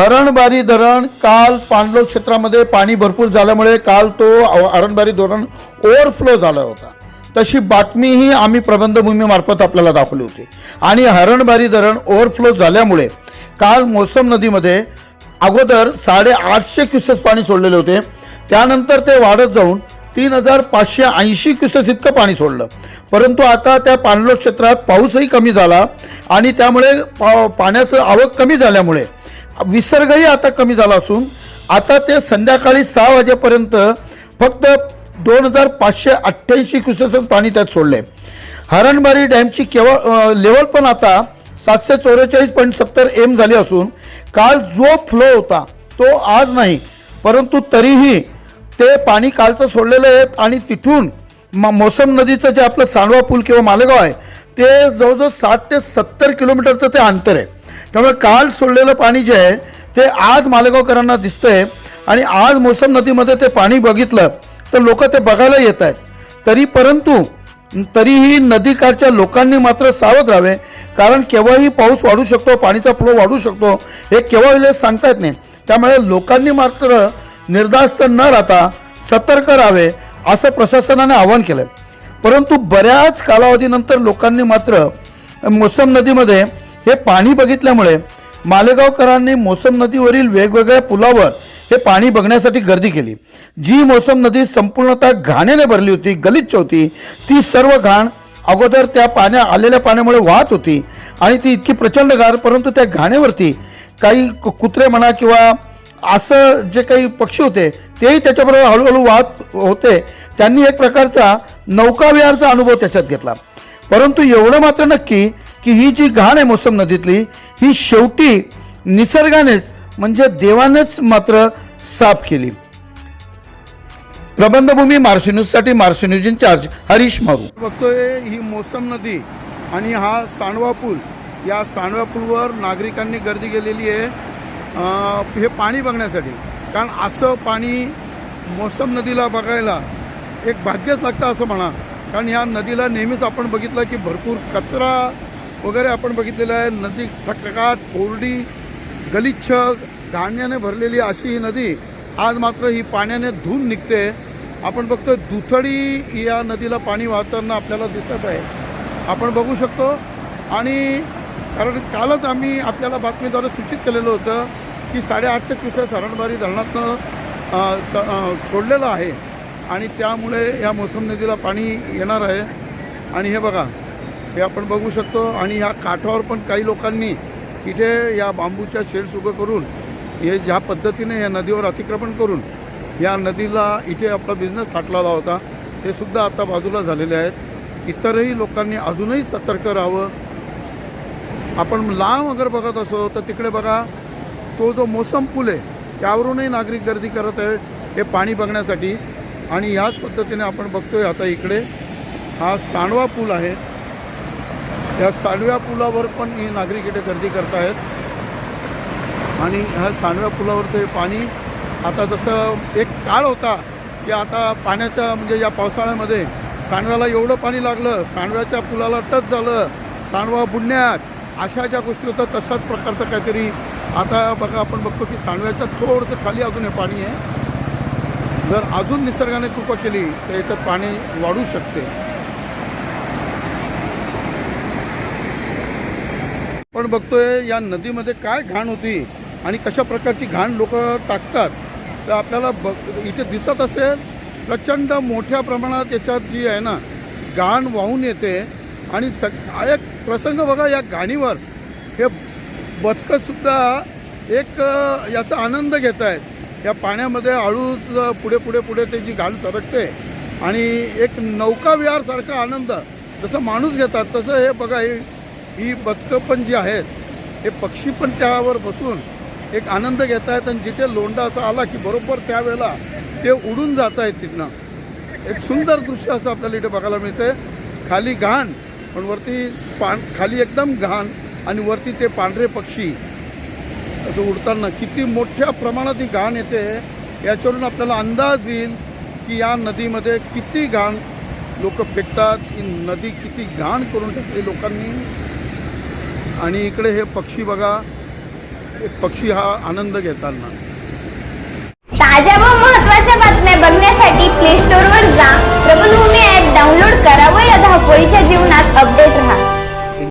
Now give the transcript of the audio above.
हरणबारी धरण काल पाणलोट क्षेत्रामध्ये पाणी भरपूर झाल्यामुळे काल तो हरणबारी धरण ओव्हरफ्लो झाला होता. तशी बातमीही आम्ही प्रबंधभूमीमार्फत आपल्याला दाखवली होती. आणि हरणबारी धरण ओव्हरफ्लो झाल्यामुळे काल मोसम नदीमध्ये अगोदर साडेआठशे क्युसेस पाणी सोडलेले होते. त्यानंतर ते वाढत जाऊन तीन हजार पाचशे ऐंशी क्युसेस इतकं पाणी सोडलं. परंतु आता त्या पाणलोट क्षेत्रात पाऊसही कमी झाला आणि त्यामुळे पा पाण्याचं आवक कमी झाल्यामुळे विसर्गही आता कमी झाला असून आता ते संध्याकाळी सहा वाजेपर्यंत फक्त दोन हजार पाचशे अठ्ठ्याऐंशी क्युसेसच पाणी त्यात सोडले. हरणबारी डॅमची केवळ लेवल पण आता सातशे चौवेचाळीस पॉईंट सत्तर एम झाली असून काल जो फ्लो होता तो आज नाही. परंतु तरीही ते पाणी कालचं सोडलेलं आहे आणि तिथून म मोसम नदीचं जे आपलं सांडवा पूल किंवा मालेगाव आहे ते जवळजवळ साठ ते सत्तर किलोमीटरचं ते अंतर आहे. त्यामुळे काल सोडलेलं पाणी जे आहे ते आज मालेगावकरांना दिसतंय. आणि आज मोसम नदीमध्ये ते पाणी बघितलं तर लोक ते बघायला येत आहेत. तरी परंतु तरीही नदीकाठच्या लोकांनी मात्र सावध राहावे कारण केव्हाही पाऊस वाढू शकतो पाणीचा फ्लो वाढू शकतो हे केव्हा होईल सांगता येत नाही. त्यामुळे लोकांनी मात्र निर्धास्त न राहता सतर्क राहावे असं प्रशासनाने आवाहन केलं परंतु बऱ्याच कालावधीनंतर लोकांनी मात्र मोसम नदीमध्ये हे पाणी बघितल्यामुळे मालेगावकरांनी मोसम नदीवरील वेगवेगळ्या पुलावर हे पाणी बघण्यासाठी गर्दी केली. जी मोसम नदी संपूर्णतः घाण्याने भरली होती गलिच्छ होती. ती सर्व घाण अगोदर त्या पाण्या आलेल्या पाण्यामुळे वाहत होती आणि ती इतकी प्रचंड गार परंतु त्या घाणेवरती काही कु- कुत्रे म्हणा किंवा असं जे काही पक्षी होते तेही त्याच्याबरोबर हळूहळू वाहत होते. त्यांनी एक प्रकारचा नौकाविहारचा अनुभव त्याच्यात घेतला. परंतु एवढं मात्र नक्की की ही जी घाण आहे मोसम नदीतली ही शेवटी निसर्गानेच म्हणजे देवानेच मात्र साफ केली. प्रबंधभूमी मार्शी न्यूजसाठी मार्शी न्यूज इन्चार्ज हरीश मारू. बघतोय ही मोसम नदी आणि हा सांडवा पूल या सांडवा पूलवर नागरिकांनी गर्दी केलेली आहे. हे पाणी बघण्यासाठी. कारण असं पाणी मोसम नदीला बघायला एक भाग्यच लागतं असं म्हणा. कारण या नदीला नेहमीच आपण बघितलं की भरपूर कचरा वगैरे आपण बघितलेलं आहे. नदी ठकठकाट कोरडी गलिच्छ घाण्याने भरलेली अशी ही नदी आज मात्र ही पाण्याने धुवून निघते. आपण बघतो दुथडी या नदीला पाणी वाहताना आपल्याला दिसत आहे. आपण बघू शकतो. आणि कारण कालच आम्ही आपल्याला बातमीद्वारे सूचित केलेलं होतं की साडेआठशे क्युसेस हरणबारी धरणातनं सोडलेलं आहे. आणि त्यामुळे या मोसम नदीला पाणी येणार आहे. आणि हे बघा हे आपण बघू शकतो. आणि ह्या काठावर पण काही लोकांनी इथे या बांबूच्या शेड्स उभं करून हे ज्या पद्धतीने या नदीवर अतिक्रमण करून या नदीला इथे आपला बिझनेस थाटलेला होता ते सुद्धा आता बाजूला झालेले आहेत. इतरही लोकांनी अजूनही सतर्क राहावं. आपण लांब अगर बघत असो तर तिकडे बघा तो जो मोसम पूल आहे त्यावरूनही नागरिक गर्दी करत आहे हे पाणी बघण्यासाठी. आणि याच पद्धतीने आपण बघतोय आता इकडे हा सांडवा पूल आहे. या सांडव्या पुलावर पण ही नागरिक इथे गर्दी करत आहेत आणि ह्या सांडव्या पुलावरचं हे पाणी आता जसं एक काळ होता की आता पाण्याच्या म्हणजे या पावसाळ्यामध्ये सांडव्याला एवढं पाणी लागलं सांडव्याच्या पुलाला टच झालं सांडवा बुडण्यात अशा ज्या गोष्टी होतात तशाच प्रकारचं काहीतरी आता बघा आपण बघतो की सांडव्याच्या थोडंसं खाली अजून हे पाणी आहे. जर अजून निसर्गाने कृपा केली तर इथं पाणी वाढू शकते. आपण बघतोय या नदीमध्ये काय घाण होती आणि कशा प्रकारची घाण लोक टाकतात तर आपल्याला बघ इथे दिसत असेल प्रचंड मोठ्या प्रमाणात याच्यात जी आहे ना घाण वाहून येते आणि सग एक प्रसंग बघा या घाणीवर. हे बदकंसुद्धा एक याचा आनंद घेत आहेत या पाण्यामध्ये हळूच पुढे पुढे पुढे ते जी घाण सरकते आणि एक नौकाविहारसारखा आनंद जसं माणूस घेतात तसं हे बघा हे ही बदकं पण जी आहेत हे पक्षी पण त्यावर बसून एक आनंद घेत आहेत आणि जिथे लोंडा असा आला की बरोबर त्यावेळेला ते उडून जात आहेत तिथनं. एक सुंदर दृश्य असं आपल्याला इथे बघायला मिळते खाली घाण पण वरती पान खाली एकदम घाण आणि वरती ते पांढरे पक्षी. असं उडताना किती मोठ्या प्रमाणात ही घाण येते याच्यावरून आपल्याला अंदाज येईल की या नदीमध्ये किती घाण लोक फेकतात ही नदी किती घाण करून टाकली लोकांनी. आणि इकडे हे पक्षी बघा पक्षी हा आनंद घेताना. ताज्या व महत्त्वाच्या बातम्या बघण्यासाठी प्ले स्टोर वर जा. प्रबलभूमी ऍप डाउनलोड करा व या धावपळीच्या जीवनात अपडेट राहा.